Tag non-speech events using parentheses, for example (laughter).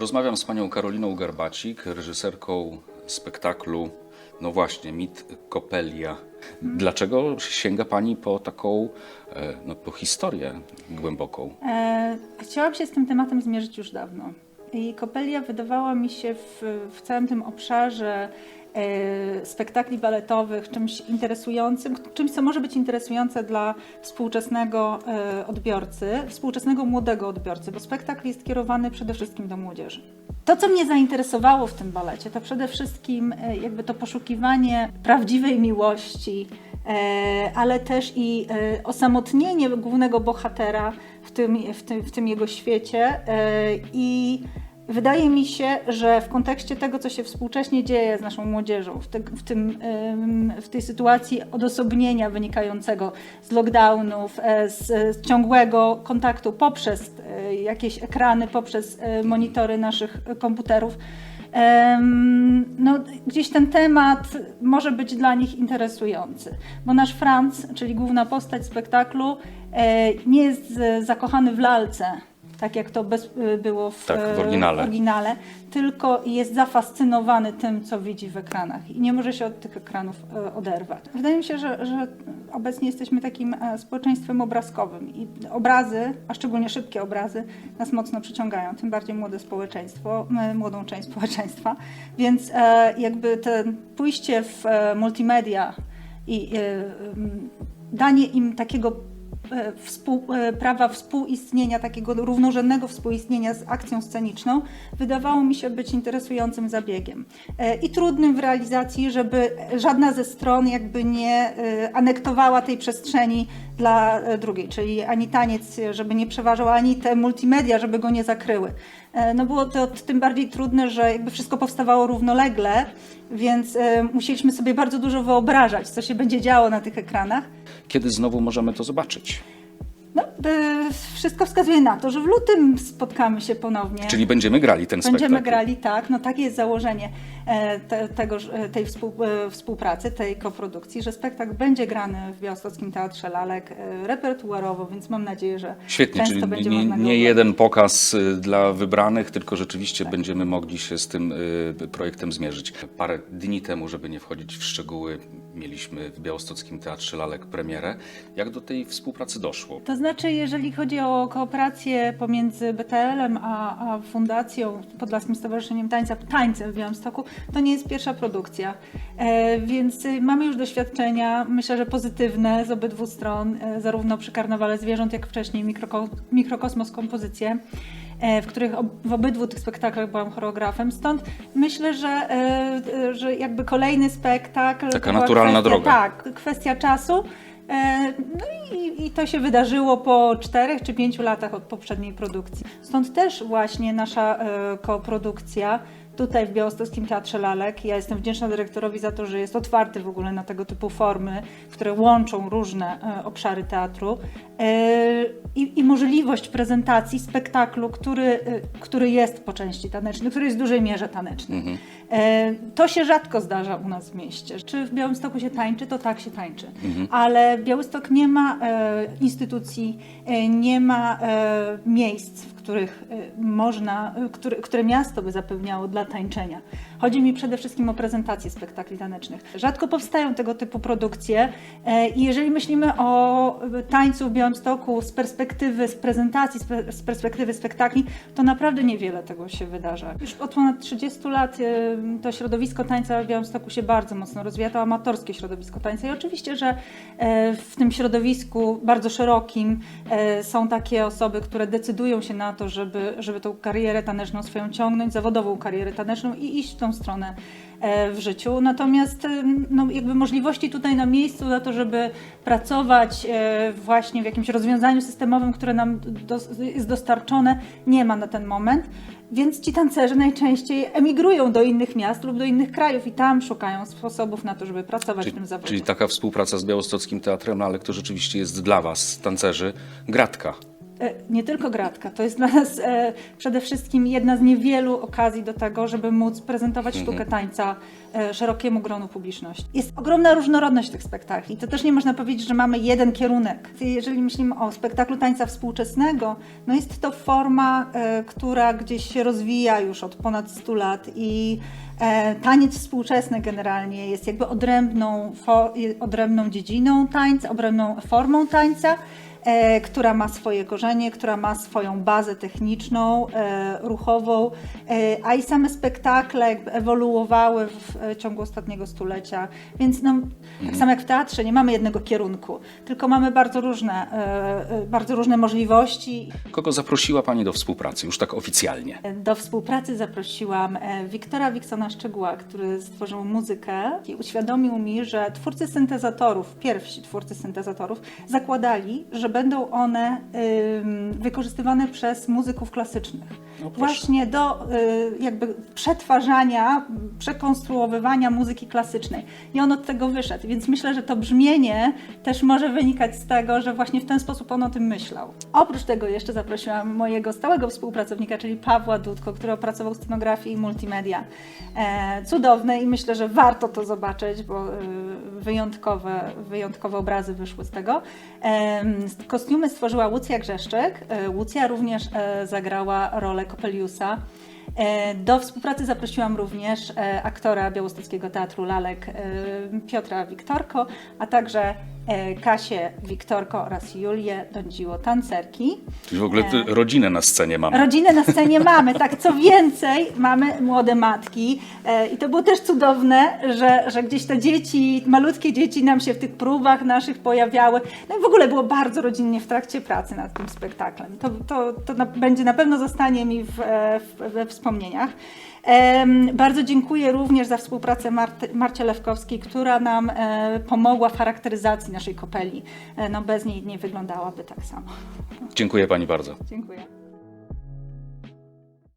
Rozmawiam z panią Karoliną Garbacik, reżyserką spektaklu, no właśnie, Mit Kopelia. Dlaczego sięga pani po taką, e, no, po historię głęboką? E, chciałam się z tym tematem zmierzyć już dawno. I Kopelia wydawała mi się w, w całym tym obszarze spektakli baletowych czymś interesującym, czymś, co może być interesujące dla współczesnego e, odbiorcy, współczesnego młodego odbiorcy, bo spektakl jest kierowany przede wszystkim do młodzieży. To, co mnie zainteresowało w tym balecie, to przede wszystkim e, jakby to poszukiwanie prawdziwej miłości, e, ale też i e, osamotnienie głównego bohatera w tym, w tym, w tym jego świecie e, i Wydaje mi się, że w kontekście tego, co się współcześnie dzieje z naszą młodzieżą, w, te, w, tym, ym, w tej sytuacji odosobnienia wynikającego z lockdownów, e, z, ciągłego kontaktu poprzez e, jakieś ekrany, poprzez e, monitory naszych komputerów, no, gdzieś ten temat może być dla nich interesujący, bo nasz Franz, czyli główna postać spektaklu, nie jest zakochany w lalce, tak jak to bez, było w, Tak, w e, oryginale. w oryginale, tylko jest zafascynowany tym, co widzi w ekranach i nie może się od tych ekranów e, oderwać. Wydaje mi się, że, że obecnie jesteśmy takim e, społeczeństwem obrazkowym i obrazy, a szczególnie szybkie obrazy, nas mocno przyciągają, tym bardziej młode społeczeństwo, m, młodą część (laughs) społeczeństwa, więc e, jakby to pójście w e, multimedia i e, danie im takiego e, współ, e, prawa współistnienia, takiego równorzędnego współistnienia z akcją sceniczną, wydawało mi się być interesującym zabiegiem. E, I trudnym w realizacji, żeby żadna ze stron jakby nie e, anektowała tej przestrzeni dla e, drugiej, czyli ani taniec, e, żeby nie przeważał, ani te multimedia, żeby go nie zakryły. E, No było to tym bardziej trudne, że jakby wszystko powstawało równolegle, więc e, musieliśmy sobie bardzo dużo wyobrażać, co się będzie działo na tych ekranach. Kiedy znowu możemy to zobaczyć? No, e, wszystko wskazuje na to, że w lutym spotkamy się ponownie. Czyli będziemy grali ten Będziemy spektakl? grali, tak. No takie jest założenie e, te, tegoż, e, tej współ, e, współpracy, tej koprodukcji, że spektakl będzie grany w Białostockim Teatrze Lalek repertuarowo, więc mam nadzieję, że Świetnie, często czyli będzie nie, można nie jeden pokaz y, dla wybranych, tylko rzeczywiście Tak. będziemy mogli się z tym y, projektem zmierzyć. Parę dni temu, żeby nie wchodzić w szczegóły, mieliśmy w Białostockim Teatrze Lalek premierę. Jak do tej współpracy doszło? To znaczy, jeżeli chodzi o kooperację pomiędzy BTL-em a, a Fundacją Podlaskim Stowarzyszeniem Tańca, Tańcem w Białymstoku, to nie jest pierwsza produkcja. E, więc y, mamy już doświadczenia, myślę, że pozytywne z obydwu stron, e, zarówno przy Karnawale Zwierząt, jak wcześniej Mikroko, Mikrokosmos Kompozycje. E, W których w obydwu tych spektaklach byłam choreografem, stąd myślę, że, e, e, że jakby kolejny spektakl. Taka naturalna kwestia, droga. Tak, kwestia czasu. No i, i to się wydarzyło po czterech czy pięciu latach od poprzedniej produkcji. Stąd też właśnie nasza koprodukcja tutaj w Białostockim Teatrze Lalek. Ja jestem wdzięczna dyrektorowi za to, że jest otwarty w ogóle na tego typu formy, które łączą różne e, obszary teatru E, i, i możliwość prezentacji spektaklu, który, e, który jest po części taneczny, który jest w dużej mierze taneczny. Mhm. To się rzadko zdarza u nas w mieście. Czy w Białymstoku się tańczy, to tak się tańczy. Mhm. Ale Białystok nie ma instytucji, nie ma miejsc, w których e, można, e, które, które miasto by zapewniało dla tańczenia. Chodzi mi przede wszystkim o prezentację spektakli tanecznych. Rzadko powstają tego typu produkcje e, i jeżeli myślimy o tańcu w Białymstoku z perspektywy, z prezentacji, z pe- z perspektywy spektakli, to naprawdę niewiele tego się wydarza. Już od ponad 30 lat e, to środowisko tańca w Białymstoku się bardzo mocno rozwija, to amatorskie środowisko tańca i oczywiście, że e, w tym środowisku bardzo szerokim e, są takie osoby, które decydują się na to, żeby, żeby tą karierę taneczną swoją ciągnąć, zawodową karierę taneczną i iść w tą stronę e, w życiu. Natomiast no, jakby możliwości tutaj na miejscu na to, żeby pracować e, właśnie w jakimś rozwiązaniu systemowym, które nam dos- jest dostarczone, nie ma na ten moment. Więc ci tancerze najczęściej emigrują do innych miast lub do innych krajów i tam szukają sposobów na to, żeby pracować w tym Czyli, zawodzie. czyli taka współpraca z Białostockim Teatrem Lalek to rzeczywiście jest dla Was, tancerzy, gratka. E, nie tylko gratka, to jest dla nas e, przede wszystkim jedna z niewielu okazji do tego, żeby móc prezentować sztukę tańca e, szerokiemu gronu publiczności. Jest ogromna różnorodność tych spektakli. To też nie można powiedzieć, że mamy jeden kierunek. Jeżeli myślimy o spektaklu tańca współczesnego, no jest to forma, która gdzieś się rozwija już od ponad 100 lat i Taniec współczesny generalnie jest jakby odrębną, odrębną dziedziną tańca, odrębną formą tańca, która ma swoje korzenie, która ma swoją bazę techniczną, e, ruchową, e, a i same spektakle ewoluowały w e, ciągu ostatniego stulecia. Więc no, tak samo jak w teatrze, nie mamy jednego kierunku, tylko mamy bardzo różne, e, e, bardzo różne możliwości. Kogo zaprosiła Pani do współpracy, już tak oficjalnie? Do współpracy zaprosiłam e, Wiktora Wiksona Szczegóła, który stworzył muzykę i uświadomił mi, że twórcy syntezatorów, pierwsi twórcy syntezatorów, zakładali, że będą one wykorzystywane przez muzyków klasycznych. No. Właśnie do y, jakby przetwarzania, przekonstruowywania muzyki klasycznej. I on od tego wyszedł, więc myślę, że to brzmienie też może wynikać z tego, że właśnie w ten sposób on o tym myślał. Oprócz tego jeszcze zaprosiłam mojego stałego współpracownika, czyli Pawła Dudko, który opracował scenografię i multimedia. E, cudowne i myślę, że warto to zobaczyć, bo y, wyjątkowe, wyjątkowe obrazy wyszły z tego. Kostiumy stworzyła Łucja Grzeszczyk. E, Łucja również e, zagrała rolę Kopeliusa. E, Do współpracy zaprosiłam również e, aktora Białostockiego Teatru Lalek e, Piotra Wiktorko, a także e, Kasię Wiktorko oraz Julię Dądziło tancerki. Czyli w ogóle ty, rodzinę na scenie mamy. Rodzinę na scenie mamy, tak, co więcej, mamy młode matki e, i to było też cudowne, że, że gdzieś te dzieci, malutkie dzieci nam się w tych próbach naszych pojawiały. No i w ogóle było bardzo rodzinnie w trakcie pracy nad tym spektaklem. To, to, to na, będzie na pewno zostanie mi w, e, w, we wspomnieniach. Bardzo dziękuję również za współpracę Marty, Marcie Lewkowskiej, która nam e, pomogła w charakteryzacji naszej kopeli. E, No bez niej nie wyglądałaby tak samo. Dziękuję Pani bardzo. Dziękuję.